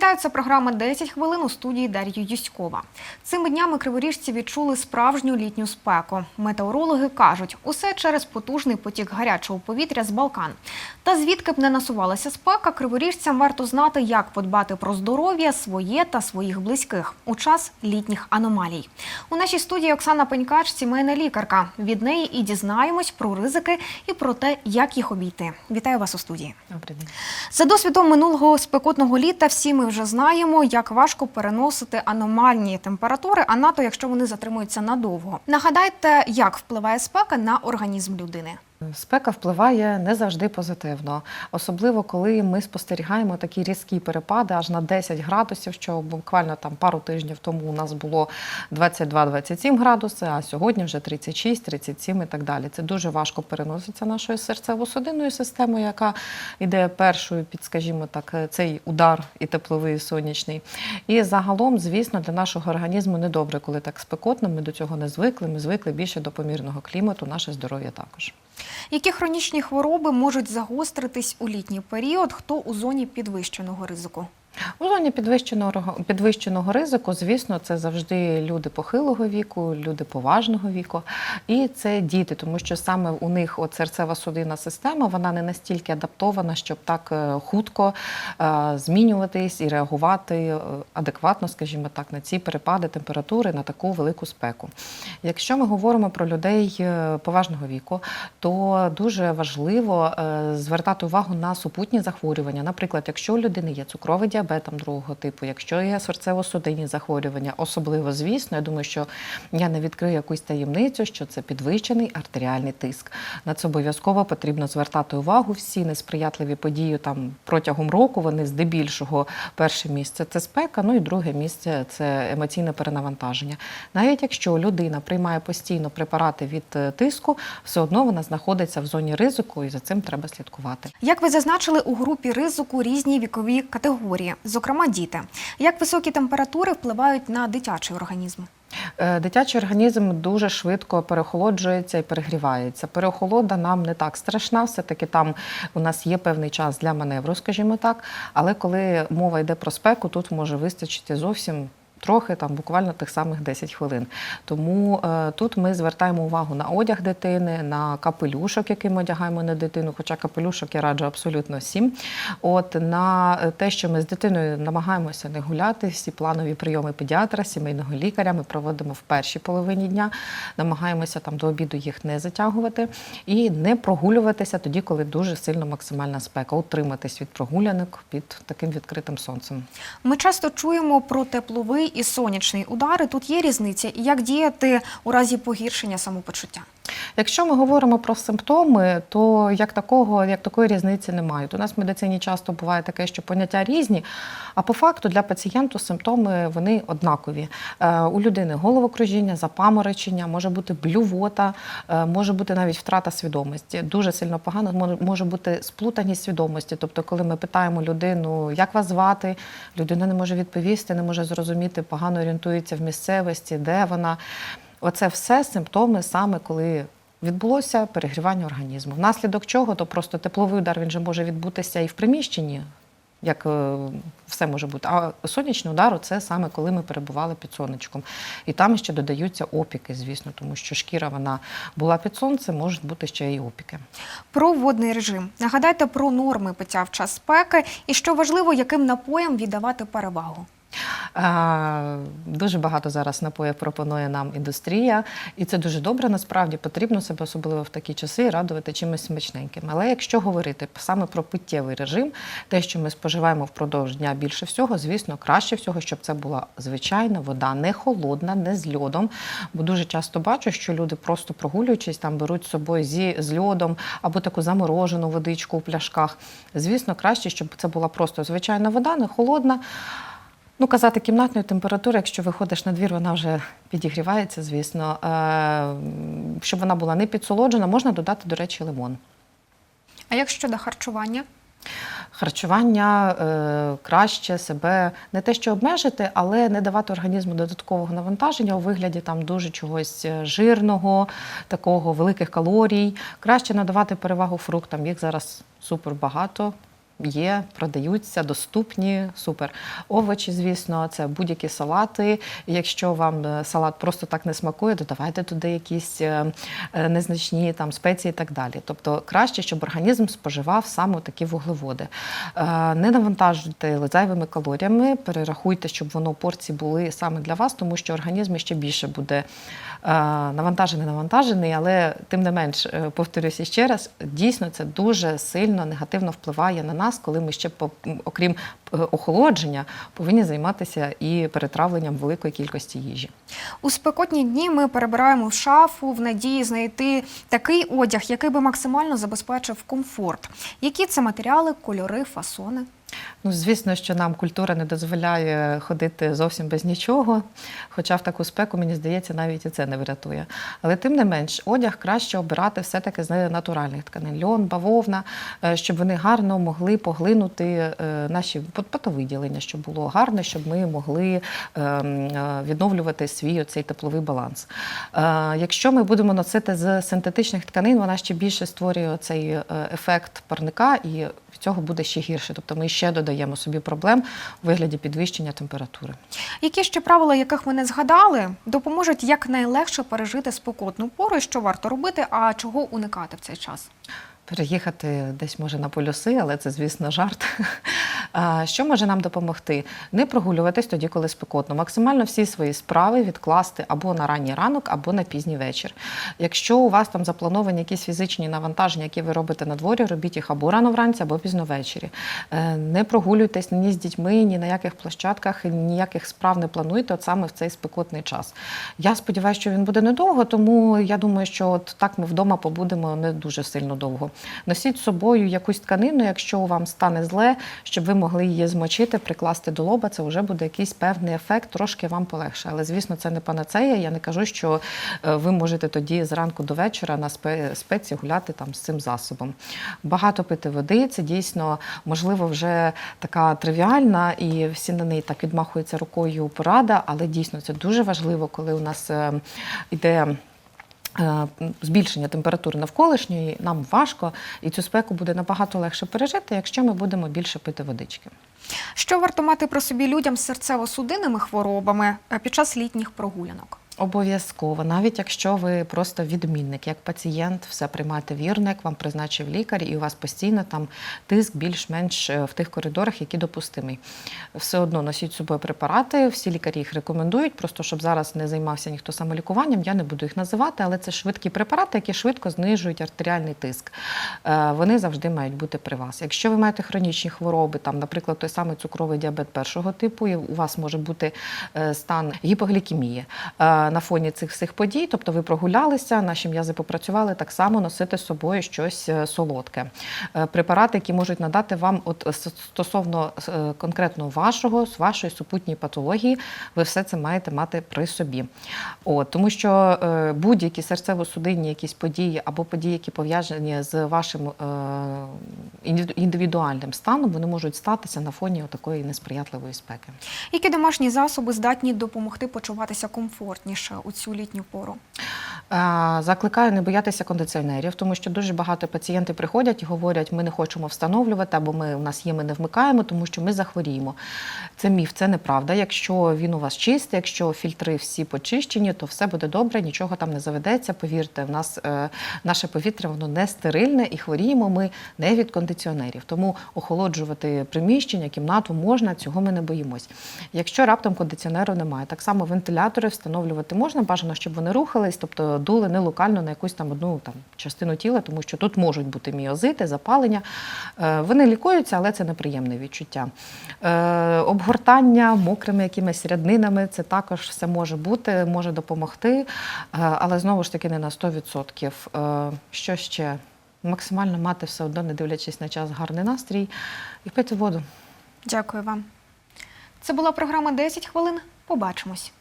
Вітаю, це програма «10 хвилин у студії Дар'ї Юськова. Цими днями криворіжці відчули справжню літню спеку. Метеорологи кажуть, усе через потужний потік гарячого повітря з Балкан. Та звідки б не насувалася спека, криворіжцям варто знати, як подбати про здоров'я своє та своїх близьких у час літніх аномалій. У нашій студії Оксана Пенькач, сімейна лікарка. Від неї і дізнаємось про ризики і про те, як їх обійти. Вітаю вас у студії. Добрий день. За досвідом минулого спекотного літа всі ми вже знаємо, як важко переносити аномальні температури, а НАТО, якщо вони затримуються надовго. Нагадайте, як впливає спека на організм людини. Спека впливає не завжди позитивно, особливо коли ми спостерігаємо такі різкі перепади аж на 10 градусів, що буквально там пару тижнів тому у нас було 22-27 градуси, а сьогодні вже 36, 37 і так далі. Це дуже важко переноситься нашою серцево-судинною системою, яка йде першою під, скажімо так, цей удар і тепловий, і сонячний. І загалом, звісно, для нашого організму недобре, коли так спекотно. Ми до цього не звикли. Ми звикли більше до помірного клімату, наше здоров'я також. Які хронічні хвороби можуть загостритись у літній період? Хто у зоні підвищеного ризику? У зоні підвищеного підвищеного ризику, звісно, це завжди люди похилого віку, люди поважного віку, і це діти, тому що саме у них от серцева судинна система вона не настільки адаптована, щоб так е, хутко е, змінюватись і реагувати е, адекватно, скажімо так, на ці перепади температури на таку велику спеку. Якщо ми говоримо про людей поважного віку, то дуже важливо звертати увагу на супутні захворювання. Наприклад, якщо у людини є цукровий діабет там другого типу, якщо є серцево-судинні захворювання, особливо звісно, я думаю, що я не відкрию якусь таємницю, що це підвищений артеріальний тиск. На це обов'язково потрібно звертати увагу. Всі несприятливі події там протягом року. Вони здебільшого перше місце це спека, ну і друге місце це емоційне перенавантаження. Навіть якщо людина приймає постійно препарати від е, тиску, все одно вона знаходиться в зоні ризику, і за цим треба слідкувати. Як ви зазначили, у групі ризику різні вікові категорії, зокрема діти. Як високі температури впливають на дитячий організм? Е, Дитячий організм дуже швидко перехолоджується і перегрівається. Переохолода нам не так страшна, все-таки там у нас є певний час для маневру, скажімо так. Але коли мова йде про спеку, тут може вистачити зовсім. Трохи там буквально тих самих 10 хвилин. Тому е, тут ми звертаємо увагу на одяг дитини, на капелюшок, який ми одягаємо на дитину, хоча капелюшок я раджу абсолютно всім. От на те, що ми з дитиною намагаємося не гуляти, всі планові прийоми педіатра, сімейного лікаря ми проводимо в першій половині дня, намагаємося там до обіду їх не затягувати і не прогулюватися тоді, коли дуже сильно максимальна спека, утриматись від прогулянок під таким відкритим сонцем. Ми часто чуємо про тепловий і сонячний удари. Тут є різниця, і як діяти у разі погіршення самопочуття. Якщо ми говоримо про симптоми, то як такого, як такої різниці немає. У нас в медицині часто буває таке, що поняття різні, а по факту для пацієнту симптоми вони однакові. Е, У людини головокружіння, запаморочення, може бути блювота, е, може бути навіть втрата свідомості. Дуже сильно погано може бути сплутаність свідомості. Тобто, коли ми питаємо людину, як вас звати, людина не може відповісти, не може зрозуміти, погано орієнтується в місцевості, де вона. Оце все симптоми саме коли відбулося перегрівання організму. Внаслідок чого, то просто тепловий удар він же може відбутися і в приміщенні, як е, все може бути. А сонячний удар це саме коли ми перебували під сонечком. І там ще додаються опіки, звісно, тому що шкіра вона була під сонцем, можуть бути ще й опіки. Про водний режим. Нагадайте про норми пиття в час спеки і що важливо, яким напоям віддавати перевагу. Дуже багато зараз напоїв пропонує нам індустрія, і це дуже добре. Насправді потрібно себе особливо в такі часи радувати чимось смачненьким. Але якщо говорити саме про питтєвий режим, те, що ми споживаємо впродовж дня більше всього, звісно, краще всього, щоб це була звичайна вода, не холодна, не з льодом. Бо дуже часто бачу, що люди просто прогулюючись, там беруть з собою зі з льодом або таку заморожену водичку у пляшках. Звісно, краще, щоб це була просто звичайна вода, не холодна. Ну, казати кімнатної температури, якщо виходиш на двір, вона вже підігрівається, звісно. Е, Щоб вона була не підсолоджена, можна додати, до речі, лимон. А як щодо харчування? Харчування е, краще себе не те, що обмежити, але не давати організму додаткового навантаження у вигляді там дуже чогось е, жирного, такого великих калорій. Краще надавати перевагу фруктам. Їх зараз супер багато. Є, продаються, доступні, супер. Овочі, звісно, це будь-які салати. Якщо вам е, салат просто так не смакує, додавайте туди якісь е, е, незначні там спеції і так далі. Тобто краще, щоб організм споживав саме такі вуглеводи. Не навантажуйте зайвими калоріями, перерахуйте, щоб воно порції були саме для вас, тому що організм ще більше буде навантажений, навантажений, але тим не менш, повторюся ще раз, дійсно це дуже сильно негативно впливає на нас, коли ми ще окрім охолодження повинні займатися і перетравленням великої кількості їжі. У спекотні дні ми перебираємо в шафу в надії знайти такий одяг, який би максимально забезпечив комфорт. Які це матеріали, кольори, фасони? Ну, звісно, що нам культура не дозволяє ходити зовсім без нічого. Хоча в таку спеку, мені здається, навіть і це не врятує. Але тим не менш, одяг краще обирати все-таки з натуральних тканин, льон, бавовна, е, щоб вони гарно могли поглинути е, наші потовиділення, щоб було гарно, щоб ми могли е, м, е, відновлювати свій оцей тепловий баланс. Е, Якщо ми будемо носити з синтетичних тканин, вона ще більше створює цей е, ефект парника і від цього буде ще гірше. Тобто ми ще додаємо собі проблем у вигляді підвищення температури. Які ще правила, яких ми не згадали, допоможуть якнайлегше пережити спекотну пору, що варто робити, а чого уникати в цей час? Переїхати десь може на полюси, але це, звісно, жарт. Що може нам допомогти? Не прогулюватись тоді, коли спекотно. Максимально всі свої справи відкласти або на ранній ранок, або на пізній вечір. Якщо у вас там заплановані якісь фізичні навантаження, які ви робите на дворі, робіть їх або рано вранці, або пізно ввечері. Е, Не прогулюйтесь ні з дітьми, ні на яких площадках, ніяких справ не плануйте от саме в цей спекотний час. Я сподіваюся, що він буде недовго, тому я думаю, що от так ми вдома побудемо не дуже сильно довго. Носіть з собою якусь тканину, якщо вам стане зле, щоб ви могли її змочити, прикласти до лоба. Це вже буде якийсь певний ефект, трошки вам полегше. Але звісно, це не панацея. Я не кажу, що е, ви можете тоді зранку до вечора на спе- спеці гуляти там з цим засобом. Багато пити води це дійсно можливо вже така тривіальна, і всі на неї так відмахуються рукою порада, але дійсно це дуже важливо, коли у нас е, йде. е, Збільшення температури навколишньої нам важко, і цю спеку буде набагато легше пережити, якщо ми будемо більше пити водички. Що варто мати про собі людям з серцево-судинними хворобами е, під час літніх прогулянок? Обов'язково, навіть якщо ви просто відмінник, як пацієнт, все приймаєте вірно, як вам призначив лікар, і у вас постійно там тиск більш-менш е, в тих коридорах, які допустимий. Все одно носіть з собою препарати, всі лікарі їх рекомендують. Просто щоб зараз не займався ніхто самолікуванням, я не буду їх називати, але це швидкі препарати, які швидко знижують артеріальний тиск. Е, Вони завжди мають бути при вас. Якщо ви маєте хронічні хвороби, там, наприклад, той самий цукровий діабет першого типу, і у вас може бути е, стан гіпоглікемії. На фоні цих всіх подій, тобто ви прогулялися, наші м'язи попрацювали, так само носити з собою щось е, солодке. Е, Препарати, які можуть надати вам от стосовно е, конкретно вашого, вашої супутньої патології, ви все це маєте мати при собі. От, тому що будь-які серцево-судинні якісь події або події, які пов'язані з вашим індивідуальним станом, вони можуть статися на фоні такої несприятливої спеки. Які домашні засоби здатні допомогти почуватися комфортніше у цю літню пору? Закликаю не боятися кондиціонерів, тому що дуже багато пацієнтів приходять і говорять, ми не хочемо встановлювати, або ми у нас є, ми не вмикаємо, тому що ми захворіємо. Це міф, це неправда. Якщо він у вас чистий, якщо фільтри всі почищені, то все буде добре, нічого там не заведеться. Повірте, в нас е, наше повітря воно не стерильне і хворіємо ми не від кондиціонерів. Тому охолоджувати приміщення, кімнату можна, цього ми не боїмось. Якщо раптом кондиціонеру немає, так само вентилятори встановлювати можна, бажано, щоб вони рухались, тобто дули не локально на якусь там одну там частину тіла, тому що тут можуть бути міозити, запалення. Е, Вони лікуються, але це неприємне відчуття. Е, Обгортання мокрими якимись ряднинами це також все може бути, може допомогти, е, але знову ж таки не на 100%. Е, Що ще? Максимально мати все одно, не дивлячись на час, гарний настрій і пити воду. Дякую вам. Це була програма «10 хвилин. Побачимось.